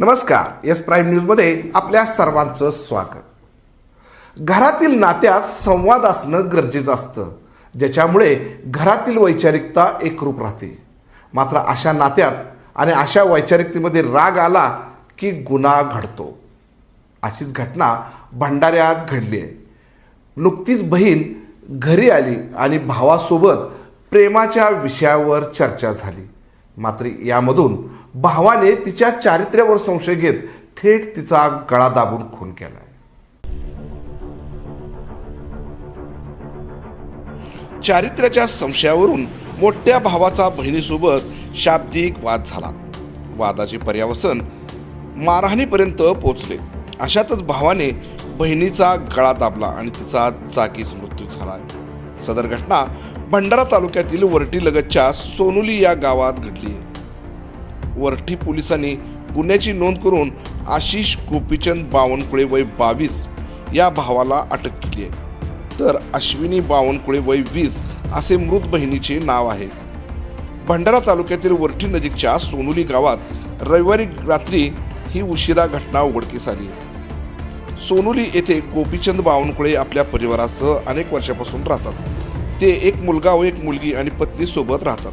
नमस्कार S prime न्यूजमध्ये आपल्या सर्वांचं स्वागत. घरातील नात्यात संवाद असणं गरजेचं असतं ज्याच्यामुळे घरातील वैचारिकता एकरूप राहते. मात्र अशा नात्यात आणि अशा वैचारिकतेमध्ये राग आला की गुन्हा घडतो. अशीच घटना भंडाऱ्यात घडली आहे नुकतीच बहीण घरी आली आणि भावासोबत प्रेमाच्या विषयावर चर्चा झाली. मात्र यामधून भावाने तिच्या चारित्र्यावर संशय घेत थेट तिचा गळा दाबून खून केला चारित्र्याच्या संशयावरून मोठ्या भावाचा बहिणीसोबत शाब्दिक वाद झाला. वादाचे पर्यावसन मारहाणीपर्यंत पोचले अशातच भावाने बहिणीचा गळा दाबला आणि तिचा जागीच मृत्यू झाला. सदर घटना भंडारा तालुक्यातील वरटी लगतच्या सोनुली या गावात घडली. वरठी पोलिसांनी गुन्ह्याची नोंद करून आशिष गोपीचंद बावनकुळे वय बावीस या भावाला अटक केली आहे. तर अश्विनी बावनकुळे वय वीस असे मृत बहिणीचे नाव आहे. भंडारा तालुक्यातील वरठी नजीकच्या सोनुली गावात रविवारी रात्री ही उशिरा घटना उघडकीस आली. सोनुली येथे गोपीचंद बावनकुळे आपल्या परिवारासह अनेक वर्षापासून राहतात. ते एक मुलगा व एक मुलगी आणि पत्नीसोबत राहतात.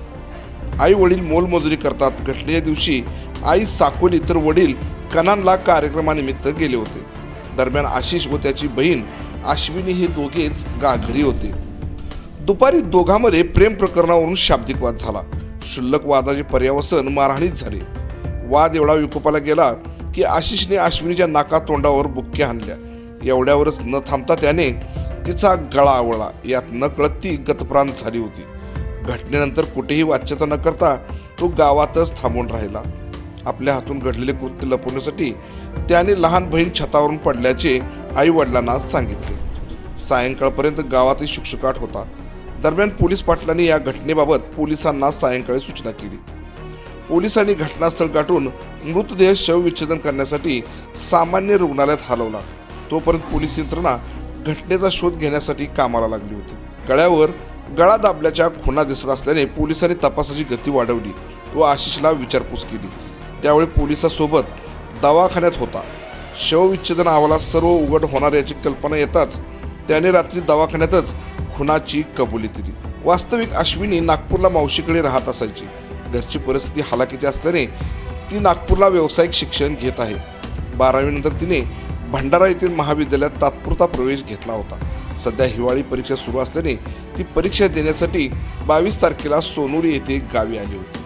आई वडील मोलमजुरी करतात. घटनेच्या दिवशी आई साकोली तर वडील कनानला कार्यक्रमानिमित्त गेले होते. दरम्यान आशिष व त्याची बहीण अश्विनी हे दोघेच गाघरी होते. दुपारी दोघांमध्ये प्रेम प्रकरणावरून शाब्दिक वाद झाला. क्षुल्लक वादाचे पर्यावसन मारहाणीत झाले. वाद एवढा विकोपाला गेला की आशिषने अश्विनीच्या नाका तोंडावर बुक्क्या आणल्या. एवढ्यावरच न थांबता त्याने तिचा गळा आवळला यात नकळत ती गतप्राण झाली होती. घटनेनंतर कुठेही वाच्यता न करता तो गावातच थांबून राहिला. आपल्या हातून घडलेले कृत्य लपवण्यासाठी त्याने लहान बहीण छतावरून पडल्याचे आई वडिलांना सांगितले. सायंकाळपर्यंत गावातही शुकशुकाट होता. दरम्यान पोलीस पाटलांनी या घटनेबाबत पोलिसांना सायंकाळी सूचना केली. पोलिसांनी घटनास्थळ गाठून मृतदेह शवविच्छेदन करण्यासाठी सामान्य रुग्णालयात हलवला. तोपर्यंत पोलीस यंत्रणा घटनेचा शोध घेण्यासाठी कामाला लागली होती. गळ्यावर गळा दाबल्याच्या खुणा दिसत असल्याने पोलिसांनी तपासाची गती वाढवली व आशिषला विचारपूस केली. त्यावेळी पोलिसासोबत दवाखान्यात होता. शवविच्छेदन अहवालात सर्व उघड होणार याची कल्पना येताच त्याने रात्री दवाखान्यातच खुनाची कबुली दिली. वास्तविक अश्विनी नागपूरला मावशीकडे राहत असायची. घरची परिस्थिती हालाकीची असल्याने ती नागपूरला व्यावसायिक शिक्षण घेत आहे. बारावीनंतर तिने भंडारा येथील महाविद्यालयात तात्पुरता प्रवेश घेतला होता. सध्या हिवाळी परीक्षा सुरू असल्याने ती परीक्षा देण्यासाठी बावीस तारखेला सोनुरी येथे गावी आली होती.